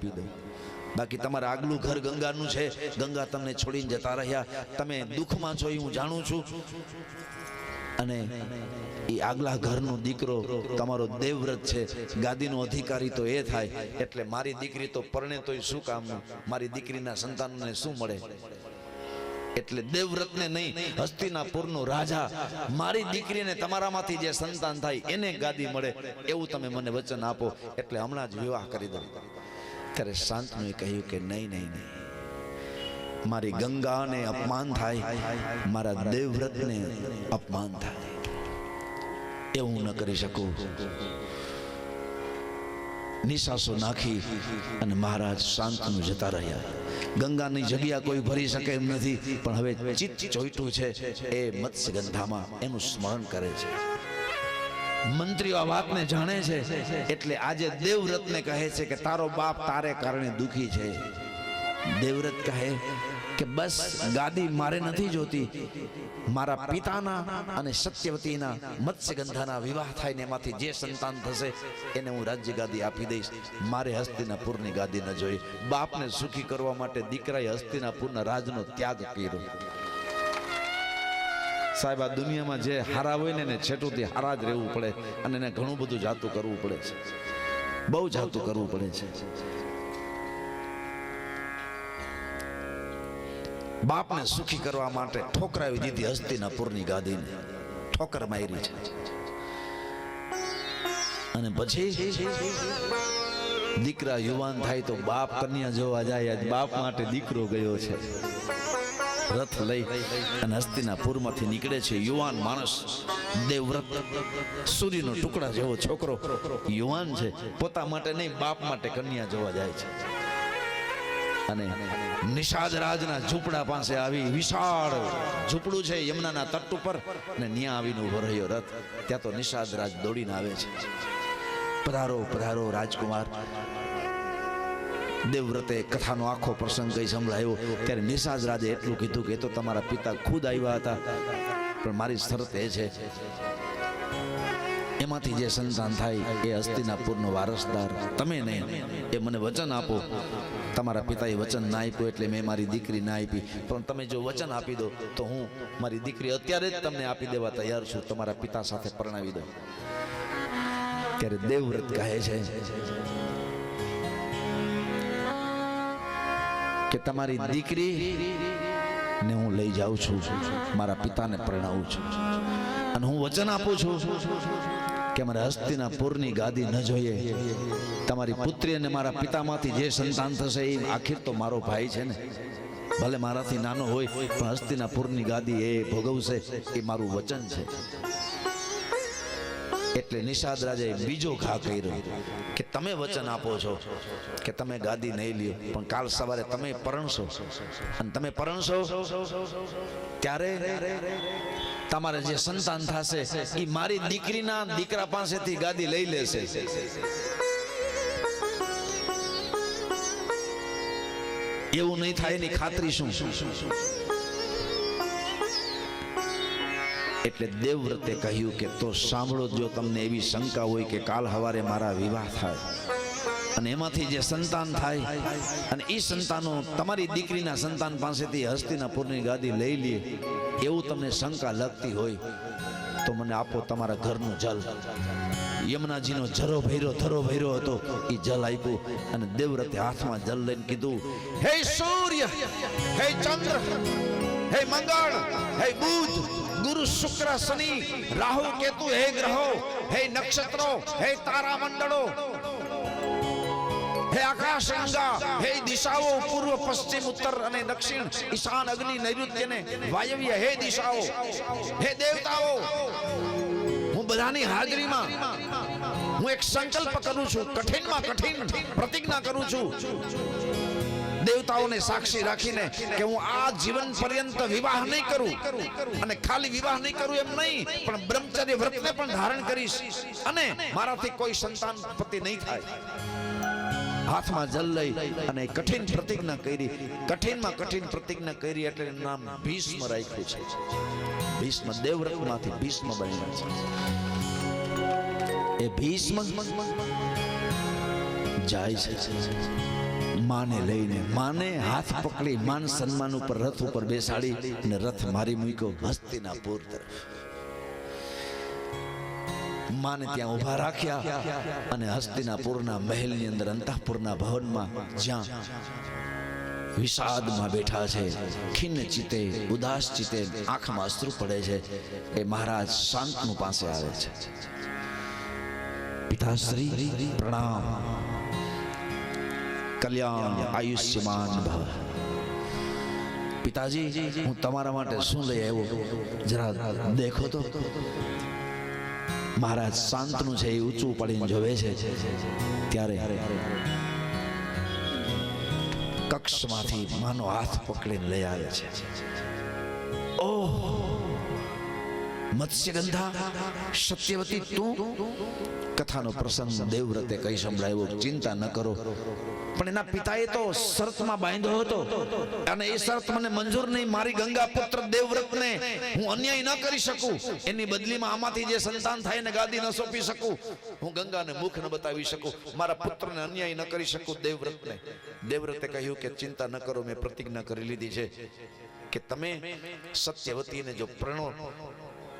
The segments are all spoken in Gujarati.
આપી દઉં બાકી તમારા આગલું ઘર ગંગાનું છે. ગંગા તમને છોડીને જતા રહ્યા. તમે દુઃખમાં છો એ હું જાણું છું. અને એ આગલા ઘરનો દીકરો તમારો દેવવ્રત છે. ગાદીનો અધિકારી તો એ થાય. એટલે મારી દીકરી તો પરણે તોય શું કામનું મારી દીકરીના સંતાનને શું મળે? એટલે દેવવ્રતને નહીં, હસ્તિનાપુરનો રાજા મારી દીકરીને તમારામાંથી જે સંતાન થાય એને ગાદી મળે. એવું તમે મને વચન આપો. એટલે હમણાં જ વિવાહ કરી દઉં ત્યારે શાંતનુએ કહ્યું કે નહીં નહીં નહીં. મારી ગંગાને અપમાન થાય, મારા દેવવ્રતને અપમાન થાય. એ હું ન કરી શકું. નિશાસો નાખી અને મહારાજ શાંતનું જતા રહ્યા. ગંગાની જગ્યા કોઈ ભરી શકે એમ નથી, પણ હવે ચિત્ત ચોઈટું છે એ મત્સ્યગંધામાં એનું સ્મરણ કરે છે. મંત્રીઓ આ વાતને જાણે છે, એટલે આજે દેવવ્રતને કહે છે કે તારો બાપ તારે કારણે દુખી છે. દેવવ્રત કહે કે બસ ગાદી મારે નથી જોતી. મારા પિતાના અને સત્યવતીના મત્સ્યગંધાના વિવાહ થાય ને એમાંથી જે સંતાન થશે એને હું રાજ્ય ગાદી આપી દઈશ. મારે હસ્તિનાપુરની ગાદી ન જોઈ. બાપને સુખી કરવા માટે દીકરાએ હસ્તિનાપુરના રાજનો ત્યાગ કર્યો. સાહેબ, આ દુનિયામાં જે હારા હોય ને એને છેટુંથી હારા જ રહેવું પડે અને એને ઘણું બધું જાતું કરવું પડે છે. બહુ જાતું કરવું પડે છે. બાપને સુખી કરવા માટે ઠોકરાવી દીધી હસ્તિનાપુરની ગાદીને. ઠોકર મારી છે. અને પછી દીકરા યુવાન થાય તો બાપ કન્યા જોવા જાય, આજ બાપ માટે દીકરો ગયો છે. રથ લઈ અને હસ્તિનાપુરમાંથી નીકળે છે યુવાન માણસ. દેવવ્રત. સૂર્યનો ટુકડા જેવો છોકરો. યુવાન છે. પોતા માટે નહીં, બાપ માટે કન્યા જોવા જાય છે. અને નિષાદ રાજના ઝૂંપડા પાસે આવી વિશાળ ઝૂંપડું છે યમુનાના તટ ઉપર અને ત્યાં આવીને ઊભો રહ્યો રથ. ત્યાં તો નિષાદ રાજ દોડીને આવે છે. પધારો પધારો રાજકુમાર. દેવવ્રતે કથાનો આખો પ્રસંગ કંઈ સંભળાયો. ત્યારે નિશાજ રાજે એટલું કીધું કે તો તમારા પિતા ખુદ આવ્યા હતા. પણ મારી શરત એ છે. એમાંથી જે સંતાન થાય એ હસ્તિનાપુરનો વારસદાર. તમે નહીં એ મને વચન આપો. તમારા પિતાએ વચન ના આપ્યું એટલે મેં મારી દીકરી ના આપી. પણ તમે જો વચન આપી દો, તો હું મારી દીકરી અત્યારે જ તમને આપી દેવા તૈયાર છું. તમારા પિતા સાથે પરણાવી દો ત્યારે દેવવ્રત કહે છે કે તમારી દીકરી ને હું લઈ જાઉં છું, મારા પિતાને પરણાવું છું. અને હું વચન આપું છું કે મારે હસ્તીના પૂરની ગાદી ન જોઈએ. તમારી પુત્રી અને મારા પિતામાંથી જે સંતાન થશે એ આખિર તો મારો ભાઈ છે ને. ભલે મારાથી નાનો હોય, પણ હસ્તિના પૂરની ગાદી એ ભોગવશે એ મારું વચન છે. એટલે નિષાદ રાજાએ બીજો ઘા કર્યો કે તમે વચન આપો છો કે તમે ગાદી નહીં લ્યો. પણ કાલ સવારે તમે પરણશો. અને તમે પરણશો ત્યારે તમારે જે સંતાન થશે એ મારી દીકરીના દીકરા પાસેથી ગાદી લઈ લેશે. એવું નહીં થાય એની ખાતરી શું? એટલે દેવવ્રતે કહ્યું કે તો સાંભળો, જો તમને એવી શંકા હોય કે કાલ હવારે મારા વિવાહ થાય અને એમાંથી જે સંતાન થાય અને એ સંતાનો તમારી દીકરીના સંતાન પાસેથી હસ્તિનાપુરની ગાદી લઈ લે, એવું તમને શંકા લગતી હોય, તો મને આપો તમારા ઘરનું જલ. યમુનાજીનો જરો ભૈરો ધરો ભૈરો હતો એ જલ આપ્યું અને દેવવ્રતે હાથમાં જલ લઈને કીધું, હે સૂર્ય, હે ચંદ્ર, હે મંગળ, હે બુધ ગુરુ શુક્ર શનિ, રાહુ કેતુ હે ગ્રહો, હે નક્ષત્રો, હે તારા મંડળો, હે આકાશ ગંગા, હે દિશાઓ પૂર્વ, પશ્ચિમ, ઉત્તર અને દક્ષિણ, ઈશાન, અગ્નિ નૈઋત્ય ને વાયવ્ય, હે દિશાઓ, હે દેવતાઓ. હું બધાની હાજરીમાં, હું એક સંકલ્પ કરું છું, કઠિનમાં કઠિન પ્રતિજ્ઞા કરું છું. દેવતાઓને સાક્ષી રાખીને કે હું આ જીવન પર્યંત વિવાહ નહીં કરું અને ખાલી વિવાહ નહીં કરું એમ નહીં, પણ બ્રહ્મચર્ય વ્રતને પણ ધારણ કરીશ અને મારાથી કોઈ સંતાન પતિ નહીં થાય. હાથમાં જલ લઈ અને કઠિન પ્રતિજ્ઞા કરી, કઠિનમાં કઠિન પ્રતિજ્ઞા કરી એટલે નામ ભીષ્મ રાખ્યું છે. ભીષ્મ દેવવ્રતમાંથી ભીષ્મ બન્યા છે. એ ભીષ્મ જાય છે. માને લઈને, માને હાથ પકડી, માન સન્માન ઉપર, રથ ઉપર બેસાડી અને રથ મારી મૂક્યો હસ્તિનાપુર તરફ. માને ત્યાં ઊભા રાખ્યા અને હસ્તિનાપુરના મહેલની અંદર, અંતઃપુરના ભવનમાં જ્યાં વિષાદમાં બેઠા છે, ખિન્ન ચિતે ઉદાસ ચિતે આંખમાં અશ્રુ પડે છે, એ મહારાજ શાંતનું પાસે આવે છે. પિતાશ્રી, પ્રણામ. કલ્યાણ આયુષ્યમાન ભવ. પિતાજી, હું તમારા માટે શું લઈ આવ્યો? જરા દેખો તો. મહારાજ શાંતનું છે, એ ઊંચું પડીને જોવે છે. ત્યારે કક્ષમાંથી માનો હાથ પકડીને લઈ આવે છે. ઓહ! મત્સ્યગંધા, સત્યવતી તું? કથાનો પ્રસંગ દેવવ્રતે કઈ સંભળાવ્યો, ચિંતા ન કરો. પણ એના પિતાએ તો શરતમાં બાંધ્યો હતો. અને એ શરત મને મંજૂર નહીં. મારી ગંગા પુત્ર દેવવ્રતને હું અન્યાય ન કરી શકું. એની બદલીમાં આમાંથી જે સંતાન થાય ને ગાદી ન સોંપી શકું. હું ગંગાને મુખ ન બતાવી શકું. મારા પુત્રને અન્યાય ન કરી શકું દેવવ્રતને. દેવવ્રતે કહ્યું કે ચિંતા ન કરો, મેં પ્રતિજ્ઞા કરી લીધી છે કે તમે સત્યવતીને જો પ્રણો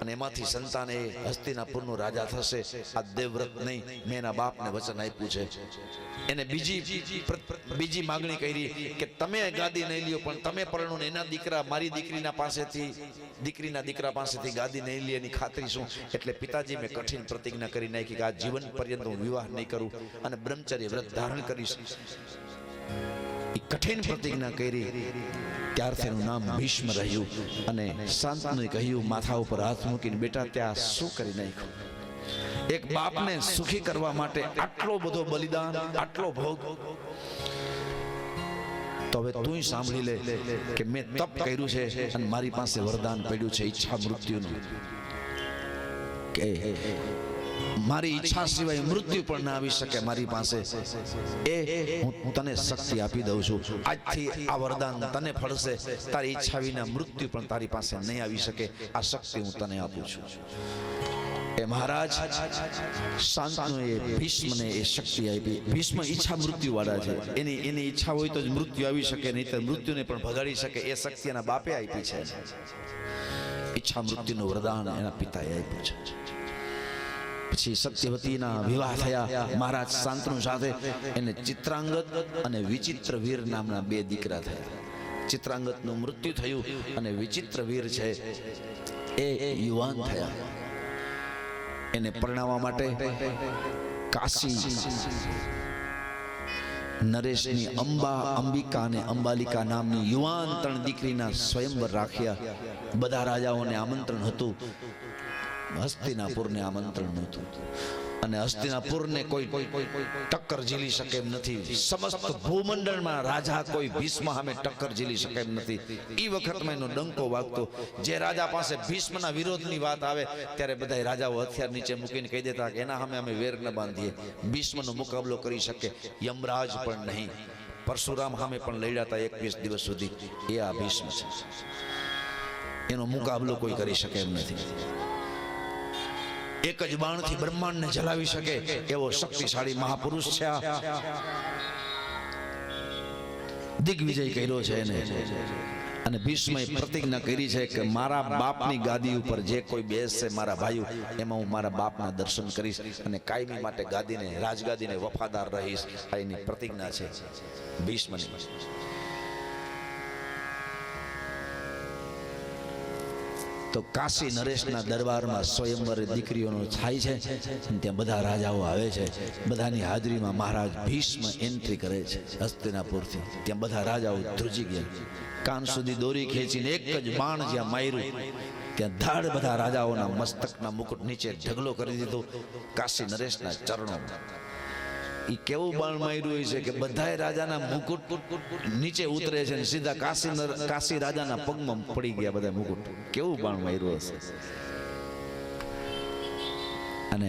અને એમાંથી સંતાન એ હસ્તિનાપુરનો રાજા થશે. આ દેવવ્રત નહીં, મેં એના બાપને વચન આપ્યું છે. એને બીજી બીજી માગણી કરી કે તમે ગાદી નહીં લ્યો, પણ તમે પરણો એના દીકરા, મારી દીકરીના પાસેથી, દીકરીના દીકરા પાસેથી ગાદી નહીં લે એની ખાતરી શું? એટલે પિતાજી મેં કઠિન પ્રતિજ્ઞા કરી નાખી કે આ જીવન પર્યંત હું વિવાહ નહીં કરું અને બ્રહ્મચર્ય વ્રત ધારણ કરીશ. કઠિન પ્રતિજ્ઞા કરી. ત્યારથી એનું નામ ભીષ્મ રહ્યું અને શાંતનુએ કહ્યું, માથા ઉપર હાથ મૂકીને બેટા, ત્યાં શું કરી નાખ્યું? એક બાપને સુખી કરવા માટે આટલો બધો બલિદાન, આટલો ભોગ. તો હવે તું સાંભળી લે કે મેં તપ કર્યું છે અને મારી પાસે વરદાન પડ્યું છે ઈચ્છા મૃત્યુનું. કે મારી ઈચ્છા સિવાય મૃત્યુ પણ ના આવી શકે મારી પાસે. એ હું તને શક્તિ આપી દઉં છું. આજથી આ વરદાન તને ફળશે. તારી ઈચ્છા વિના મૃત્યુ પણ તારી પાસે નહીં આવી શકે. આ શક્તિ હું તને આપું છું. એ મહારાજ, શાંતનુ એ ભીષ્મને એ શક્તિ આપી. ભીષ્મ ઈચ્છા મૃત્યુવાળા છે. એની એની ઈચ્છા હોય તો જ મૃત્યુ આવી શકે નહીં તો મૃત્યુને પણ ભગાડી શકે. એ શક્તિ એના બાપે આપી છે. ઈચ્છા મૃત્યુનું વરદાન એના પિતાએ આપ્યું છે. પછી સત્યવતીના વિવાહ થયા. મહારાજ શાંતનુ સાથે એને ચિત્રાંગત અને વિચિત્ર વીર નામના બે દીકરા થયા. ચિત્રાંગતનું મૃત્યુ થયું અને વિચિત્ર વીર છે એ યુવાન થયા. એને પરણાવવા માટે કાશી નરેશની અંબા, અંબિકા અને અંબાલિકા નામની યુવાન ત્રણ દીકરીના સ્વયંવર રાખ્યા. બધા રાજાઓને આમંત્રણ હતું. હસ્તિનાપુરને આમંત્રણ નહોતું અને હસ્તિનાપુરને કોઈ ટક્કર ઝીલી શકે એમ નથી. સમસ્ત ભૂમંડળમાં રાજા કોઈ ભીષ્મ સામે ટક્કર ઝીલી શકે એમ નથી. એ વખતમાં એનો ડંકો વાગતો. જે રાજા પાસે ભીષ્મના વિરોધની વાત આવે, ત્યારે બધા રાજાઓ હથિયાર નીચે મૂકીને કહી દેતા કે એના સામે અમે વેર ન બાંધીએ. ભીષ્મનો મુકાબલો કરી શકે યમરાજ પણ નહીં. પરશુરામ સામે પણ લડ્યા હતા એકવીસ દિવસ સુધી. એ આ ભીષ્મ છે. એનો મુકાબલો કોઈ કરી શકે એમ નથી. એક જ બાણથી બ્રહ્માંડને જલાવી શકે એવો શક્તિશાળી મહાપુરુષ છે. દિગ્વિજય કર્યો છે એને. અને ભીષ્મએ પ્રતિજ્ઞા કરી છે કે મારા બાપની ગાદી ઉપર જે કોઈ બેસશે મારા ભાઈઓ, એમાં હું મારા બાપના દર્શન કરીશ અને કાયમી માટે ગાદીને, રાજગાદીને વફાદાર રહીશ. આ એની પ્રતિજ્ઞા છે ભીષ્મની. તો કાશી નરેશના દરબારમાં સ્વયંવર દીકરીઓનો થાય છે. ત્યાં બધા રાજાઓ આવે છે. બધાની હાજરીમાં મહારાજ ભીષ્મ એન્ટ્રી કરે છે હસ્તિનાપુરથી. ત્યાં બધા રાજાઓ ધ્રુજી ગયા. કાન સુધી દોરી ખેંચીને એક જ બાણ જ્યાં માર્યું, ત્યાં ધાડ બધા રાજાઓના મસ્તકના મુકુટ નીચે ઢગલો કરી દીધો. કાશી નરેશના ચરણોમાં. ઈ કેવું બાણ માર્યું છે કે બધાય રાજાના મુકુટ નીચે ઉતરે છે ને સીધા કાશી કાશી રાજાના પગમાં પડી ગયા બધા મુકુટ. કેવું બાણ માર્યું હશે? અને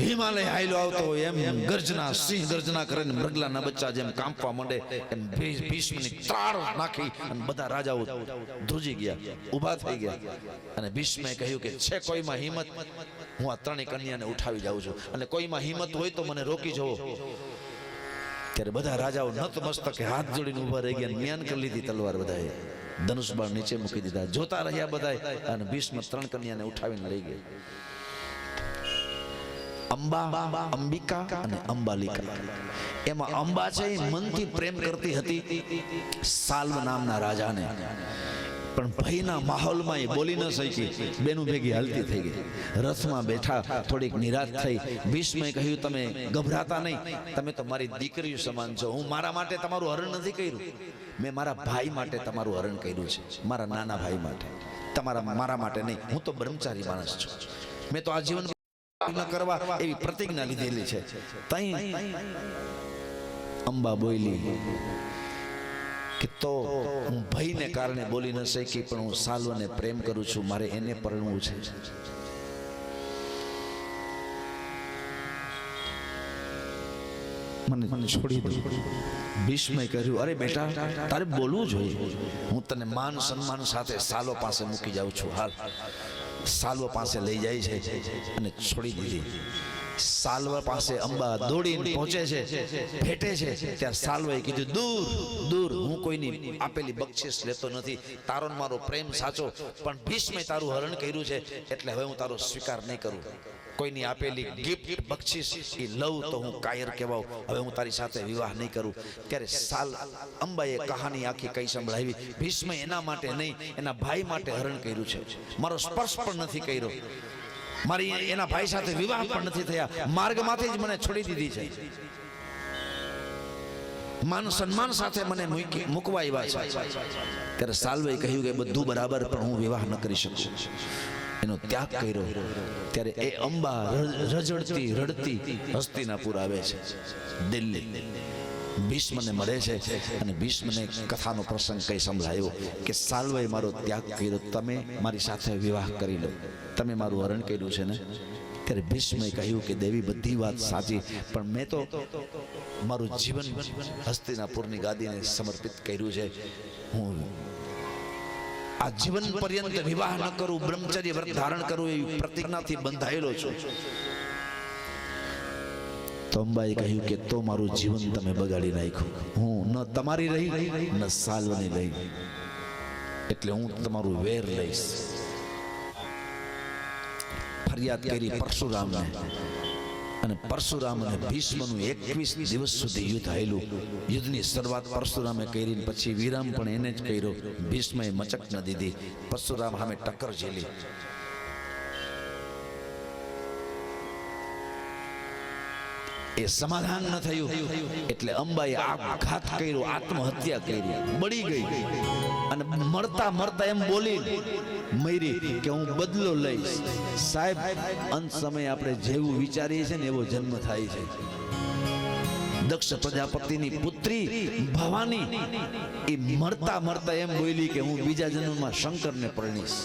હિમાલય હાઈલો આવતો હોય એમ, ગર્જના, સિંહ ગર્જના કરે મૃગલાના બચ્ચા જેમ કાંપવા માંડે, એમ ભીષ્મની ત્રાળ નાખી અને બધા રાજાઓ ધ્રુજી ગયા, ઊભા થઈ ગયા. અને ભીષ્મે કહ્યું કે, છે કોઈમાં હિંમત? હું આ ત્રણેય કન્યાને ઉઠાવી જાઉં છું. અને કોઈમાં હિંમત હોય તો મને રોકી જવો. ત્યારે બધા રાજાઓ નતમસ્તકે હાથ જોડીને ઊભા રહી ગયા જ્ઞાન કરી લીધી તલવાર બધાએ. ધનુષ બાણ નીચે મૂકી દીધા, જોતા રહ્યા બધાએ અને ભીષ્મ ત્રણ કન્યાને ઉઠાવીને લઈ ગયા. અંબા, અંબિકા અને અંબાલિકા. એમાં અંબા છે એ મનથી પ્રેમ કરતી હતી સાલ્વ નામના રાજાને. પણ ભયના માહોલમાં એ બોલી ન શકી. બેનું ભેગી હાલતી થઈ ગઈ. રથમાં બેઠા થોડીક નિરાશ થઈ. ભીષ્મએ કહ્યું, તમે ગભરાતા નહીં. તમે તો મારી દીકરીઓ સમાન છો. હું મારા માટે તમારું હરણ નથી કર્યું. મેં મારા ભાઈ માટે તમારું હરણ કર્યું છે. મારા નાના ભાઈ માટે. તમારા, મારા માટે નહીં. હું તો બ્રહ્મચારી માણસ છું. મેં તો આ જીવન ન કરવા એવી પ્રતિજ્ઞા લીધેલી છે. તઈ અંબા બોલી કે તો હું ભયને કારણે બોલી ન શકી, પણ હું સાલવાને પ્રેમ કરું છું, મારે એને પરણવું છે. મને છોડી દો. ભીષ્મએ કહ્યું, અરે બેટા, તારે બોલવું જોઈએ. હું તને માન સન્માન સાથે સાલો પાસે મૂકી જાઉં છું. હાલ. સાલ્વ પાસે લઈ જાય છે અને છોડી દીધી સાલ્વ પાસે અંબા દોડીને પહોંચે છે, ભેટે છે. ત્યાં સાલ્વએ કીધું, દૂર દૂર, હું કોઈની આપેલી બક્ષિસ લેતો નથી. તારો મારો પ્રેમ સાચો, પણ ભીષ્મે તારું હરણ કર્યું છે, એટલે હવે હું તારો સ્વીકાર નહીં કરું. કોઈની આપેલી ગિફ્ટ બક્ષિસ એ લઉં તો હું કાયર કહેવાઉં. હવે હું તારી સાથે વિવાહ નહીં કરું. ત્યારે સાલ અંબાએ કહાની આખી કઈ સંભળાવી? ભીષ્મ એના માટે નહીં, એના ભાઈ માટે હરણ કર્યું છે. મારો સ્પર્શ પણ નથી કર્યો. મારી એના ભાઈ સાથે વિવાહ પણ નથી થયા. માર્ગમાંથી જ મને છોડી દીધી છે. માન સન્માન સાથે મને મૂકી- મૂકવા આવ્યા છે. ત્યારે સાલ્વે કહ્યું કે બધું બરાબર, પણ હું વિવાહ ન કરી શકું. એનો ત્યાગ કર્યો. ત્યારે એ અંબા રજડતી, રડતી હસ્તિનાપુર આવે છે. દિલ્હી. ભીષ્મને મળે છે અને ભીષ્મને કથાનો પ્રસંગ કંઈ સંભળાયો કે સાલ્વે મારો ત્યાગ કર્યો. તમે મારી સાથે વિવાહ કરી લો. તમે મારું હરણ કર્યું છે ને? ત્યારે ભીષ્મે કહ્યું કે, દેવી, બધી વાત સાચી, પણ મેં તો મારું જીવન હસ્તિનાપુરની ગાદીને સમર્પિત કર્યું છે. હું જીવન પર્યંત વિવાહ ન કરું, બ્રહ્મચર્ય વ્રત ધારણ કરું એવી પ્રતિજ્ઞાથી બંધાયેલો છું. તો અંબાએ કહ્યું કે તો મારું જીવન તમે બગાડી નાખ્યું. હું ન તમારી રહી, ન સાલવાની રહી. એટલે હું તમારું વેર લઈશ. ફરિયાદ કરી પરશુરામને અને પરશુરામ અને ભીષ્મનું એકવીસ દિવસ સુધી યુદ્ધ આવેલું યુદ્ધની શરૂઆત પરશુરામે કરી પછી વિરામ પણ એને જ કર્યો. ભીષ્મએ મચક ન દીધી. પરશુરામ સામે ટક્કર ઝીલી. એ સમાધાન ન થયું. એટલે અંબાએ આપઘાત કર્યો, આત્મહત્યા કરી. બળી ગઈ. અને મરતા મરતા એમ બોલી, મરી, કે હું બદલો લઈશ. સાહેબ, અંત સમયે આપણે જેવું વિચારીએ છીએ ને એવો જન્મ થાય છે. દક્ષ પ્રજાપતિની પુત્રી ભવાની, એ મરતા મરતા એમ બોલી કે હું બીજા જન્મમાં શંકરને પરણીશ.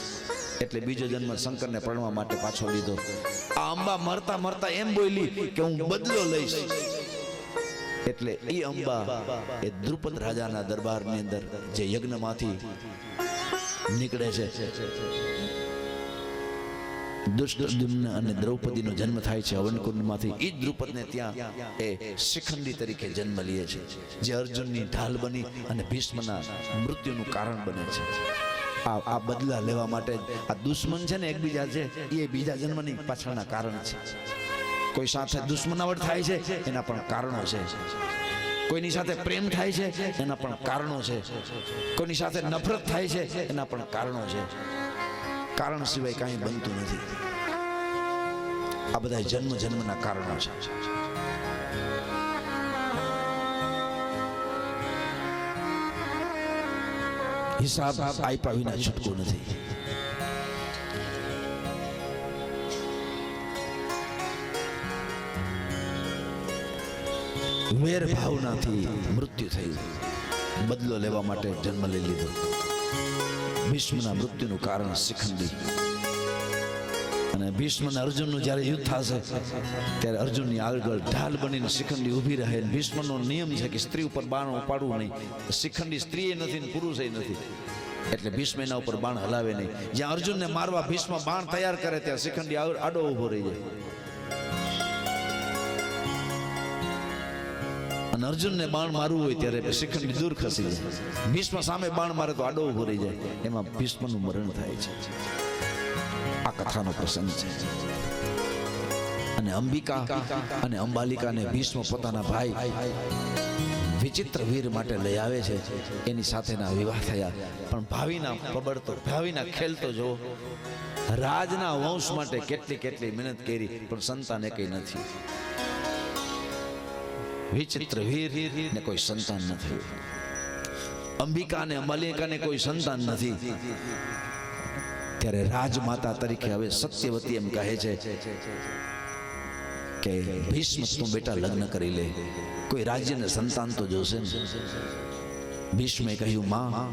એટલે બીજો જન્મ શંકરને પરણવા માટે પાછો લીધો. આ અંબા મરતા મરતા એમ બોલી કે હું બદલો લઈશ. એટલે એ અંબા એ દ્રુપદ રાજાના દરબારની અંદર જે યજ્ઞમાંથી નીકળે છે. દુષ્ટદુમ્ન અને દ્રૌપદીનો જન્મ થાય છે હવનકુંડમાંથી. એ જ દ્રુપદને ત્યાં એ શિખંડી તરીકે જન્મ લે છે. જે અર્જુનની ઢાલ બની અને ભીષ્મના મૃત્યુનું કારણ બને છે. આ આ બદલા લેવા માટે આ દુશ્મન છે ને એકબીજા છે, એ બીજા જન્મની પાછળના કારણ છે. કોઈ સાથે દુશ્મનાવટ થાય છે, એના પણ કારણો છે. કોઈની સાથે પ્રેમ થાય છે, એના પણ કારણો છે. કોઈની સાથે નફરત થાય છે, એના પણ કારણો છે. કારણ સિવાય કાંઈ બનતું નથી. આ બધા જન્મ જન્મના કારણો છે. હિસાબ આપ્યા વિના છૂટકો નથી મેર ભાવનાથી મૃત્યુ થયું બદલો લેવા માટે જન્મ લઈ લીધો ભીષ્મના મૃત્યુનું કારણ શિખંડી। અને ભીષ્મ અને અર્જુનનું જ્યારે યુદ્ધ થશે, ત્યારે અર્જુનની આગળ ઢાલ બનીને શિખંડી ઊભી રહે. ભીષ્મનો નિયમ છે કે સ્ત્રી ઉપર બાણ ઉપાડવું નહીં. શિખંડી સ્ત્રી નથી ને પુરુષ નથી. એટલે ભીષ્મ એના ઉપર બાણ હલાવે નહીં. જ્યાં અર્જુનને મારવા ભીષ્મ બાણ તૈયાર કરે, ત્યાં શિખંડી આડો ઊભો રહી જાય. અને અર્જુનને બાણ મારવું હોય ત્યારે શિખંડી દૂર ખસી જાય. ભીષ્મ સામે બાણ મારે તો આડો ઊભો રહી જાય. એમાં ભીષ્મનું મરણ થાય છે. આ કથાનો પ્રસંગ છે. અને અંબિકા અને અંબાલિકાને ભીષ્મ પોતાના ભાઈ વિચિત્ર વીર માટે લઈ આવે છે. એની સાથેના વિવાહ થયા. પણ ભાવિના પબડતો ભાવિના ખેલતો જો રાજના વંશ માટે કેટલી કેટલી મહેનત કરી, પણ સંતાન કઈ નથી. વિચિત્ર વીર ને કોઈ સંતાન નથી. અંબિકા અને અંબાલિકાને કોઈ સંતાન નથી. ત્યારે રાજમાતા તરીકે હવે સત્યવતી એમ કહે છે કે ભીષ્મ તું બેટા લગ્ન કરી લે. કોઈ રાજ્યને સંતાન તો જોશે ને. ભીષ્મે કહ્યું, માં,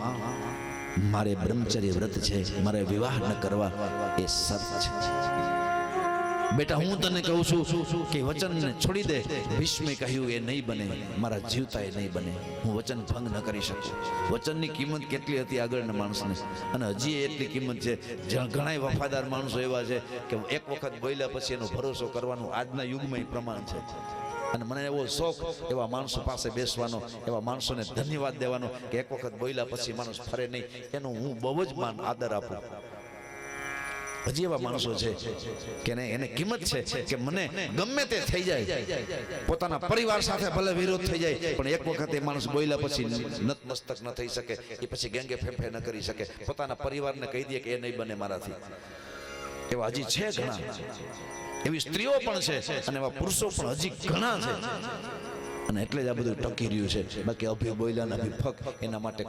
મારે બ્રહ્મચર્ય વ્રત છે. મારે વિવાહ ન કરવા. એ સત છે. બેટા, હું તને કહું છું કે વચનને છોડી દે. ભીષ્મે કહ્યું, એ નહીં બને. મારા જીવતા એ નહીં બને. હું વચન ભંગ ન કરી શકું. વચનની કિંમત કેટલી હતી આગળના માણસને? અને હજી એટલી કિંમત છે, જ્યાં ઘણા વફાદાર માણસો એવા છે કે એક વખત બોલ્યા પછી એનો ભરોસો કરવાનું આજના યુગમાં પ્રમાણ છે. અને મને એવો શોખ એવા માણસો પાસે બેસવાનો, એવા માણસોને ધન્યવાદ દેવાનો કે એક વખત બોલ્યા પછી માણસ ફરે નહીં. એનો હું બહુ જ માન આદર આપું. હજી એવા માણસો છે કે નહીં? એને કિંમત છે કે મને ગમે તે થઈ જાય. પોતાના પરિવાર સાથે ભલે વિરોધ થઈ જાય, પણ એક વખત એ માણસ બોલ્યા પછી નતમસ્તક ન થઈ શકે. એ પછી ગેંગે ફેફે ન કરી શકે. પોતાના પરિવારને કહી દે કે એ નહીં બને મારાથી. એવા હજી છે ઘણા. એવી સ્ત્રીઓ પણ છે અને એવા પુરુષો પણ હજી ઘણા છે. અને એટલે જ આ બધું ટકી રહ્યું છે. બાકી અભિ બોલ્યા ને અભિ ફક. એના માટે